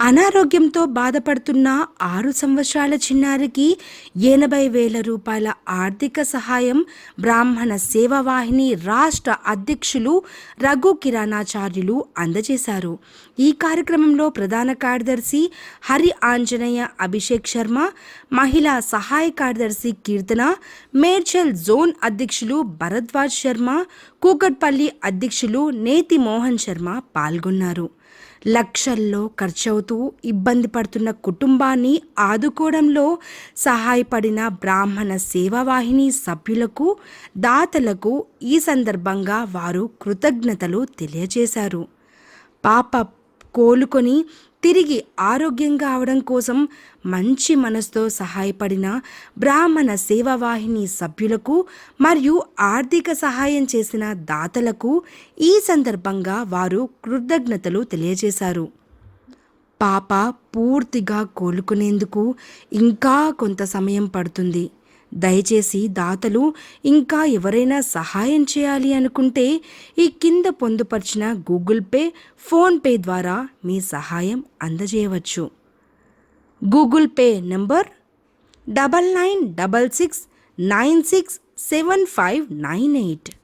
అనారోగ్యంతో బాధపడుతున్న ఆరు సంవత్సరాల చిన్నారికి ఎనభై వేల రూపాయల ఆర్థిక సహాయం బ్రాహ్మణ సేవావాహిని రాష్ట్ర అధ్యక్షులు రఘు కిరాణాచార్యులు అందజేశారు. ఈ కార్యక్రమంలో ప్రధాన కార్యదర్శి హరి ఆంజనేయ అభిషేక్ శర్మ మహిళా సహాయ కార్యదర్శి కీర్తన మేడ్చల్ జోన్ అధ్యక్షులు భరద్వాజ్ శర్మ కూకట్పల్లి అధ్యక్షులు నేతి మోహన్ శర్మ పాల్గొన్నారు. లక్షల్లో ఖర్చవుతూ ఇబ్బంది పడుతున్న కుటుంబాన్ని ఆదుకోవడంలో సహాయపడిన బ్రాహ్మణ సేవావాహిని సభ్యులకు దాతలకు ఈ సందర్భంగా వారు కృతజ్ఞతలు తెలియజేశారు. పాప కోలుకొని తిరిగి ఆరోగ్యంగా అవడం కోసం మంచి మనసుతో సహాయపడిన బ్రాహ్మణ సేవావాహిని సభ్యులకు మరియు ఆర్థిక సహాయం చేసిన దాతలకు ఈ సందర్భంగా వారు కృతజ్ఞతలు తెలియజేశారు. పాప పూర్తిగా కోలుకునేందుకు ఇంకా కొంత సమయం పడుతుంది. దయచేసి దాతలు ఇంకా ఎవరైనా సహాయం చేయాలి అనుకుంటే ఈ కింద పొందుపరిచిన గూగుల్ పే ఫోన్పే ద్వారా మీ సహాయం అందజేయవచ్చు. Google Pay number double nine double six nine six seven five nine eight.